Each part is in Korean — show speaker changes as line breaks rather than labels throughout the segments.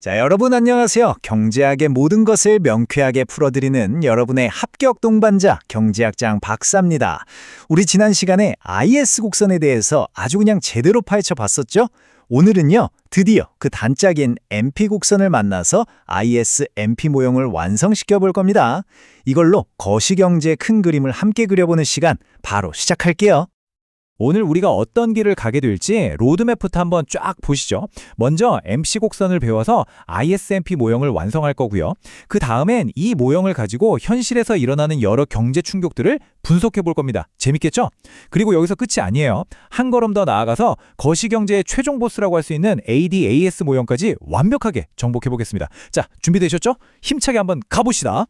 자, 여러분 안녕하세요. 경제학의 모든 것을 명쾌하게 풀어드리는 여러분의 합격 동반자 경제학장 박사입니다. 우리 지난 시간에 IS 곡선에 대해서 아주 그냥 제대로 파헤쳐 봤었죠? 오늘은요, 드디어 그 단짝인 MP 곡선을 만나서 IS MP 모형을 완성시켜 볼 겁니다. 이걸로 거시경제의 큰 그림을 함께 그려보는 시간 바로 시작할게요. 오늘 우리가 어떤 길을 가게 될지 로드맵부터 한번 쫙 보시죠. 먼저 MC 곡선을 배워서 ISMP 모형을 완성할 거고요. 그 다음엔 이 모형을 가지고 현실에서 일어나는 여러 경제 충격들을 분석해 볼 겁니다. 재밌겠죠? 그리고 여기서 끝이 아니에요. 한 걸음 더 나아가서 거시경제의 최종 보스라고 할 수 있는 ADAS 모형까지 완벽하게 정복해 보겠습니다. 자, 준비되셨죠? 힘차게 한번 가봅시다.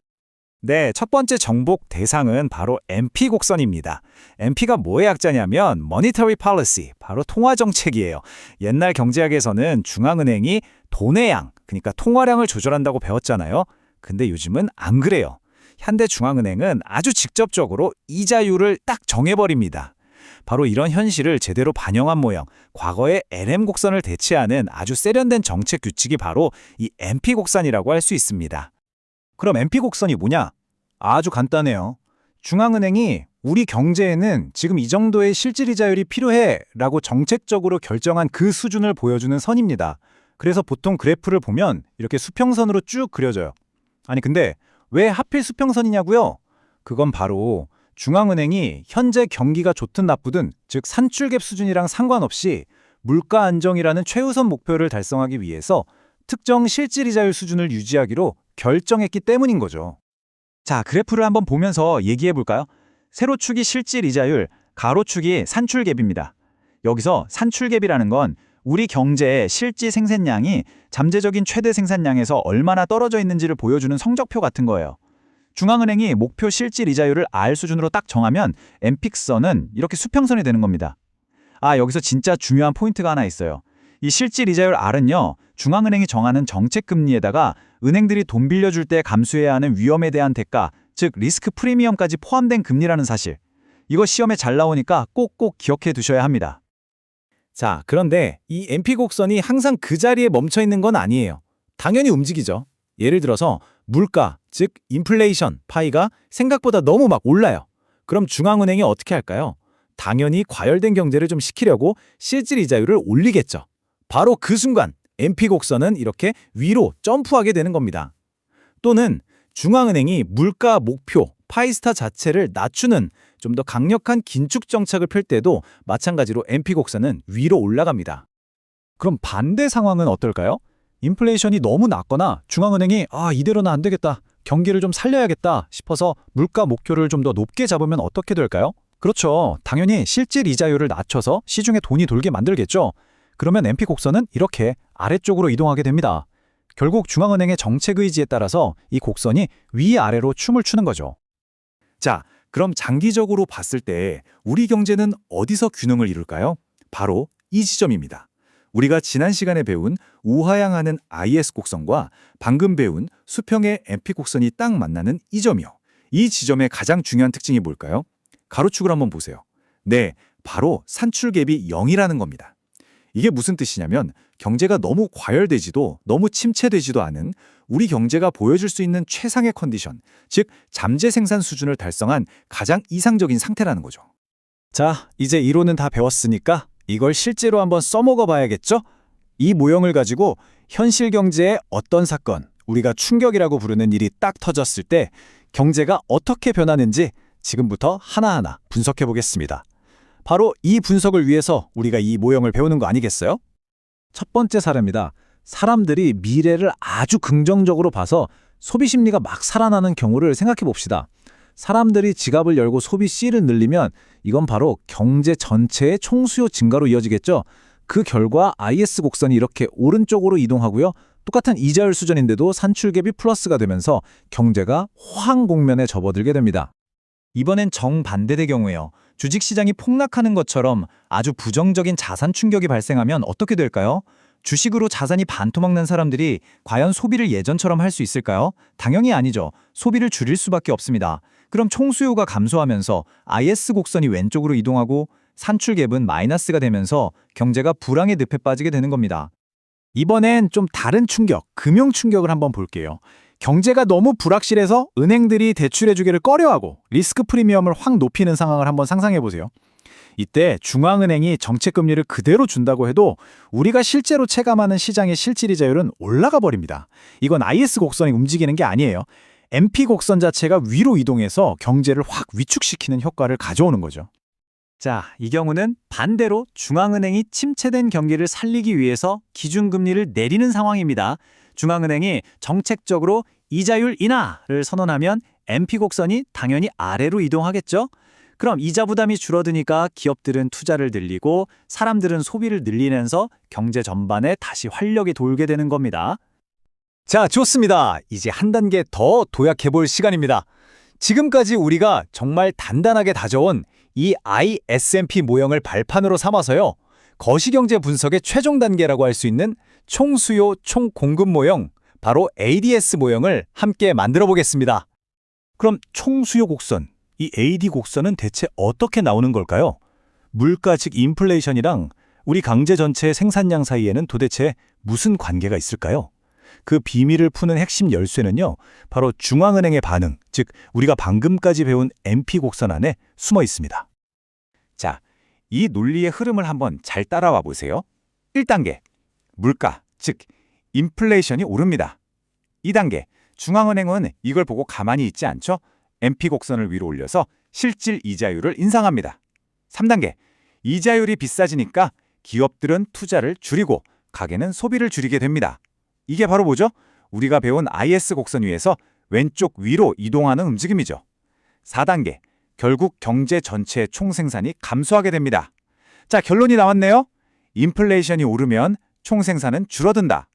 네, 첫 번째 정복 대상은 바로 MP 곡선입니다. MP가 뭐의 약자냐면 Monetary Policy, 바로 통화 정책이에요. 옛날 경제학에서는 중앙은행이 돈의 양, 그러니까 통화량을 조절한다고 배웠잖아요. 근데 요즘은 안 그래요. 현대 중앙은행은 아주 직접적으로 이자율을 딱 정해버립니다. 바로 이런 현실을 제대로 반영한 모형, 과거의 LM 곡선을 대체하는 아주 세련된 정책 규칙이 바로 이 MP 곡선이라고 할 수 있습니다. 그럼 MP 곡선이 뭐냐? 아주 간단해요. 중앙은행이 우리 경제에는 지금 이 정도의 실질이자율이 필요해 라고 정책적으로 결정한 그 수준을 보여주는 선입니다. 그래서 보통 그래프를 보면 이렇게 수평선으로 쭉 그려져요. 아니 근데 왜 하필 수평선이냐고요? 그건 바로 중앙은행이 현재 경기가 좋든 나쁘든 즉 산출갭 수준이랑 상관없이 물가 안정이라는 최우선 목표를 달성하기 위해서 특정 실질이자율 수준을 유지하기로 결정했기 때문인 거죠. 자, 그래프를 한번 보면서 얘기해 볼까요? 세로축이 실질 이자율, 가로축이 산출갭입니다. 여기서 산출갭이라는 건 우리 경제의 실질 생산량이 잠재적인 최대 생산량에서 얼마나 떨어져 있는지를 보여주는 성적표 같은 거예요. 중앙은행이 목표 실질 이자율을 R 수준으로 딱 정하면 엠픽선은 이렇게 수평선이 되는 겁니다. 아, 여기서 진짜 중요한 포인트가 하나 있어요. 이 실질 이자율 R은요, 중앙은행이 정하는 정책 금리에다가 은행들이 돈 빌려줄 때 감수해야 하는 위험에 대한 대가, 즉 리스크 프리미엄까지 포함된 금리라는 사실. 이거 시험에 잘 나오니까 꼭꼭 기억해 두셔야 합니다. 자, 그런데 이 MP 곡선이 항상 그 자리에 멈춰 있는 건 아니에요. 당연히 움직이죠. 예를 들어서 물가, 즉 인플레이션 파이가 생각보다 너무 막 올라요. 그럼 중앙은행이 어떻게 할까요? 당연히 과열된 경제를 좀 시키려고 실질 이자율을 올리겠죠. 바로 그 순간 MP 곡선은 이렇게 위로 점프하게 되는 겁니다. 또는 중앙은행이 물가 목표, 파이스타 자체를 낮추는 좀 더 강력한 긴축 정책을 펼 때도 마찬가지로 MP 곡선은 위로 올라갑니다. 그럼 반대 상황은 어떨까요? 인플레이션이 너무 낮거나 중앙은행이 아 이대로는 안 되겠다. 경기를 좀 살려야겠다 싶어서 물가 목표를 좀 더 높게 잡으면 어떻게 될까요? 그렇죠. 당연히 실질 이자율을 낮춰서 시중에 돈이 돌게 만들겠죠. 그러면 MP 곡선은 이렇게 아래쪽으로 이동하게 됩니다. 결국 중앙은행의 정책 의지에 따라서 이 곡선이 위아래로 춤을 추는 거죠. 자, 그럼 장기적으로 봤을 때 우리 경제는 어디서 균형을 이룰까요? 바로 이 지점입니다. 우리가 지난 시간에 배운 우하향하는 IS 곡선과 방금 배운 수평의 MP 곡선이 딱 만나는 이 점이요. 이 지점의 가장 중요한 특징이 뭘까요? 가로축을 한번 보세요. 네, 바로 산출갭이 0이라는 겁니다. 이게 무슨 뜻이냐면 경제가 너무 과열되지도 너무 침체되지도 않은 우리 경제가 보여줄 수 있는 최상의 컨디션, 즉 잠재 생산 수준을 달성한 가장 이상적인 상태라는 거죠. 자, 이제 이론은 다 배웠으니까 이걸 실제로 한번 써먹어 봐야겠죠? 이 모형을 가지고 현실 경제의 어떤 사건, 우리가 충격이라고 부르는 일이 딱 터졌을 때 경제가 어떻게 변하는지 지금부터 하나하나 분석해 보겠습니다. 바로 이 분석을 위해서 우리가 이 모형을 배우는 거 아니겠어요? 첫 번째 사례입니다. 사람들이 미래를 아주 긍정적으로 봐서 소비 심리가 막 살아나는 경우를 생각해 봅시다. 사람들이 지갑을 열고 소비 C를 늘리면 이건 바로 경제 전체의 총수요 증가로 이어지겠죠. 그 결과 IS 곡선이 이렇게 오른쪽으로 이동하고요. 똑같은 이자율 수준인데도 산출갭이 플러스가 되면서 경제가 호황 공면에 접어들게 됩니다. 이번엔 정반대의 경우에요. 주식시장이 폭락하는 것처럼 아주 부정적인 자산 충격이 발생하면 어떻게 될까요? 주식으로 자산이 반토막 난 사람들이 과연 소비를 예전처럼 할 수 있을까요? 당연히 아니죠. 소비를 줄일 수밖에 없습니다. 그럼 총수요가 감소하면서 IS 곡선이 왼쪽으로 이동하고 산출갭은 마이너스가 되면서 경제가 불황의 늪에 빠지게 되는 겁니다.
이번엔 좀 다른 충격, 금융 충격을 한번 볼게요. 경제가 너무 불확실해서 은행들이 대출해주기를 꺼려하고 리스크 프리미엄을 확 높이는 상황을 한번 상상해 보세요. 이때 중앙은행이 정책 금리를 그대로 준다고 해도 우리가 실제로 체감하는 시장의 실질이자율은 올라가 버립니다. 이건 IS 곡선이 움직이는 게 아니에요. MP 곡선 자체가 위로 이동해서 경제를 확 위축시키는 효과를 가져오는 거죠.
자, 이 경우는 반대로 중앙은행이 침체된 경기를 살리기 위해서 기준금리를 내리는 상황입니다. 중앙은행이 정책적으로 이자율 인하를 선언하면 MP 곡선이 당연히 아래로 이동하겠죠? 그럼 이자 부담이 줄어드니까 기업들은 투자를 늘리고 사람들은 소비를 늘리면서 경제 전반에 다시 활력이 돌게 되는 겁니다. 자, 좋습니다. 이제 한 단계 더 도약해 볼 시간입니다. 지금까지 우리가 정말 단단하게 다져온 이 ISMP 모형을 발판으로 삼아서요. 거시경제 분석의 최종 단계라고 할 수 있는 총수요 총공급 모형, 바로 ADS 모형을 함께 만들어 보겠습니다. 그럼 총수요 곡선, 이 AD 곡선은 대체 어떻게 나오는 걸까요? 물가 즉 인플레이션이랑 우리 강제 전체의 생산량 사이에는 도대체 무슨 관계가 있을까요? 그 비밀을 푸는 핵심 열쇠는요, 바로 중앙은행의 반응, 즉 우리가 방금까지 배운 MP 곡선 안에 숨어 있습니다. 자, 이 논리의 흐름을 한번 잘 따라와 보세요. 1단계, 물가, 즉 인플레이션이 오릅니다. 2단계, 중앙은행은 이걸 보고 가만히 있지 않죠? MP 곡선을 위로 올려서 실질 이자율을 인상합니다. 3단계, 이자율이 비싸지니까 기업들은 투자를 줄이고 가게는 소비를 줄이게 됩니다. 이게 바로 뭐죠? 우리가 배운 IS 곡선 위에서 왼쪽 위로 이동하는 움직임이죠. 4단계, 결국 경제 전체의 총생산이 감소하게 됩니다. 자, 결론이 나왔네요. 인플레이션이 오르면 총 생산은 줄어든다.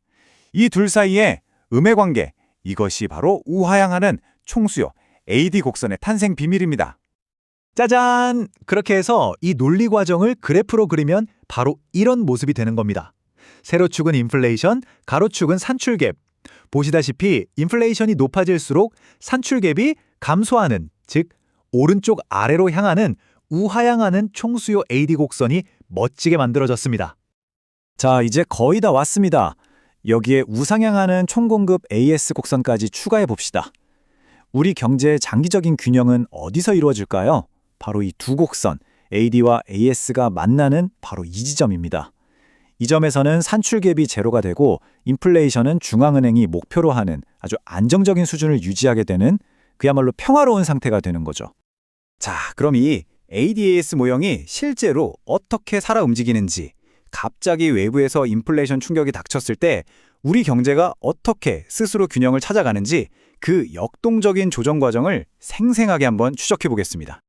이 둘 사이에 음의 관계, 이것이 바로 우하향하는 총수요, AD 곡선의 탄생 비밀입니다. 짜잔! 그렇게 해서 이 논리 과정을 그래프로 그리면 바로 이런 모습이 되는 겁니다. 세로축은 인플레이션, 가로축은 산출갭. 보시다시피 인플레이션이 높아질수록 산출갭이 감소하는, 즉 오른쪽 아래로 향하는 우하향하는 총수요 AD 곡선이 멋지게 만들어졌습니다. 자, 이제 거의 다 왔습니다. 여기에 우상향하는 총공급 AS 곡선까지 추가해 봅시다. 우리 경제의 장기적인 균형은 어디서 이루어질까요? 바로 이 두 곡선, AD와 AS가 만나는 바로 이 지점입니다. 이 점에서는 산출갭이 제로가 되고 인플레이션은 중앙은행이 목표로 하는 아주 안정적인 수준을 유지하게 되는 그야말로 평화로운 상태가 되는 거죠. 자, 그럼 이 ADAS 모형이 실제로 어떻게 살아 움직이는지, 갑자기 외부에서 인플레이션 충격이 닥쳤을 때 우리 경제가 어떻게 스스로 균형을 찾아가는지 그 역동적인 조정 과정을 생생하게 한번 추적해 보겠습니다.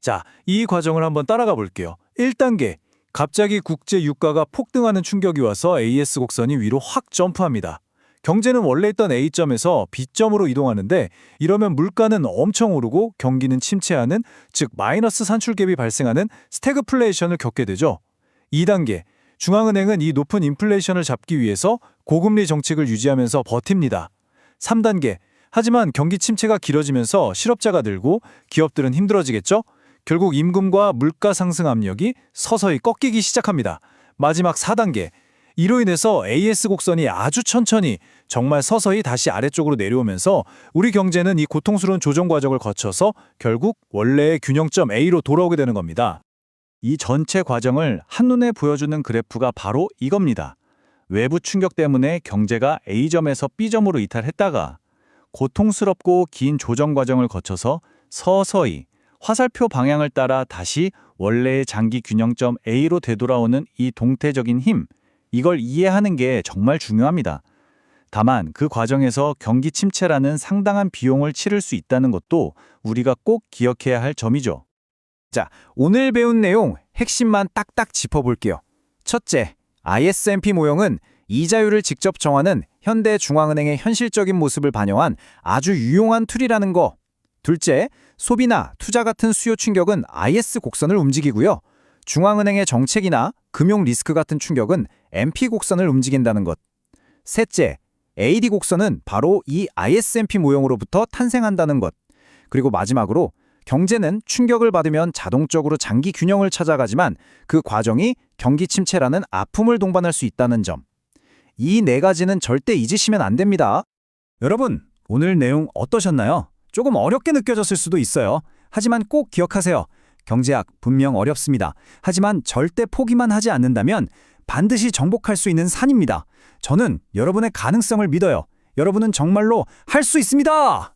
자, 이 과정을 한번 따라가 볼게요. 1단계. 갑자기 국제 유가가 폭등하는 충격이 와서 AS 곡선이 위로 확 점프합니다. 경제는 원래 있던 A점에서 B점으로 이동하는데 이러면 물가는 엄청 오르고 경기는 침체하는 즉 마이너스 산출갭이 발생하는 스태그플레이션을 겪게 되죠. 2단계. 중앙은행은 이 높은 인플레이션을 잡기 위해서 고금리 정책을 유지하면서 버팁니다. 3단계. 하지만 경기 침체가 길어지면서 실업자가 늘고 기업들은 힘들어지겠죠? 결국 임금과 물가 상승 압력이 서서히 꺾이기 시작합니다. 마지막 4단계. 이로 인해서 AS 곡선이 아주 천천히 정말 서서히 다시 아래쪽으로 내려오면서 우리 경제는 이 고통스러운 조정 과정을 거쳐서 결국 원래의 균형점 A로 돌아오게 되는 겁니다. 이 전체 과정을 한눈에 보여주는 그래프가 바로 이겁니다. 외부 충격 때문에 경제가 A점에서 B점으로 이탈했다가 고통스럽고 긴 조정 과정을 거쳐서 서서히 화살표 방향을 따라 다시 원래의 장기 균형점 A로 되돌아오는 이 동태적인 힘, 이걸 이해하는 게 정말 중요합니다. 다만 그 과정에서 경기 침체라는 상당한 비용을 치를 수 있다는 것도 우리가 꼭 기억해야 할 점이죠. 자, 오늘 배운 내용 핵심만 딱딱 짚어볼게요. 첫째, ISMP 모형은 이자율을 직접 정하는 현대 중앙은행의 현실적인 모습을 반영한 아주 유용한 툴이라는 거. 둘째, 소비나 투자 같은 수요 충격은 IS 곡선을 움직이고요. 중앙은행의 정책이나 금융 리스크 같은 충격은 MP 곡선을 움직인다는 것. 셋째, AD 곡선은 바로 이 ISMP 모형으로부터 탄생한다는 것. 그리고 마지막으로 경제는 충격을 받으면 자동적으로 장기 균형을 찾아가지만 그 과정이 경기 침체라는 아픔을 동반할 수 있다는 점. 이 네 가지는 절대 잊으시면 안 됩니다. 여러분, 오늘 내용 어떠셨나요? 조금 어렵게 느껴졌을 수도 있어요. 하지만 꼭 기억하세요. 경제학 분명 어렵습니다. 하지만 절대 포기만 하지 않는다면 반드시 정복할 수 있는 산입니다. 저는 여러분의 가능성을 믿어요. 여러분은 정말로 할 수 있습니다!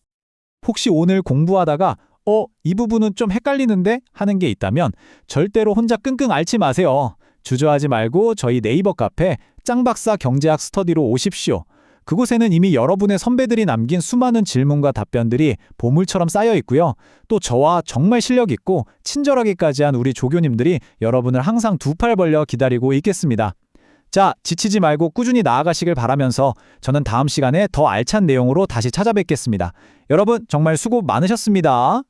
혹시 오늘 공부하다가 어, 이 부분은 좀 헷갈리는데 하는 게 있다면 절대로 혼자 끙끙 앓지 마세요. 주저하지 말고 저희 네이버 카페 짱박사 경제학 스터디로 오십시오. 그곳에는 이미 여러분의 선배들이 남긴 수많은 질문과 답변들이 보물처럼 쌓여 있고요. 또 저와 정말 실력 있고 친절하기까지 한 우리 조교님들이 여러분을 항상 두 팔 벌려 기다리고 있겠습니다. 자, 지치지 말고 꾸준히 나아가시길 바라면서 저는 다음 시간에 더 알찬 내용으로 다시 찾아뵙겠습니다. 여러분 정말 수고 많으셨습니다.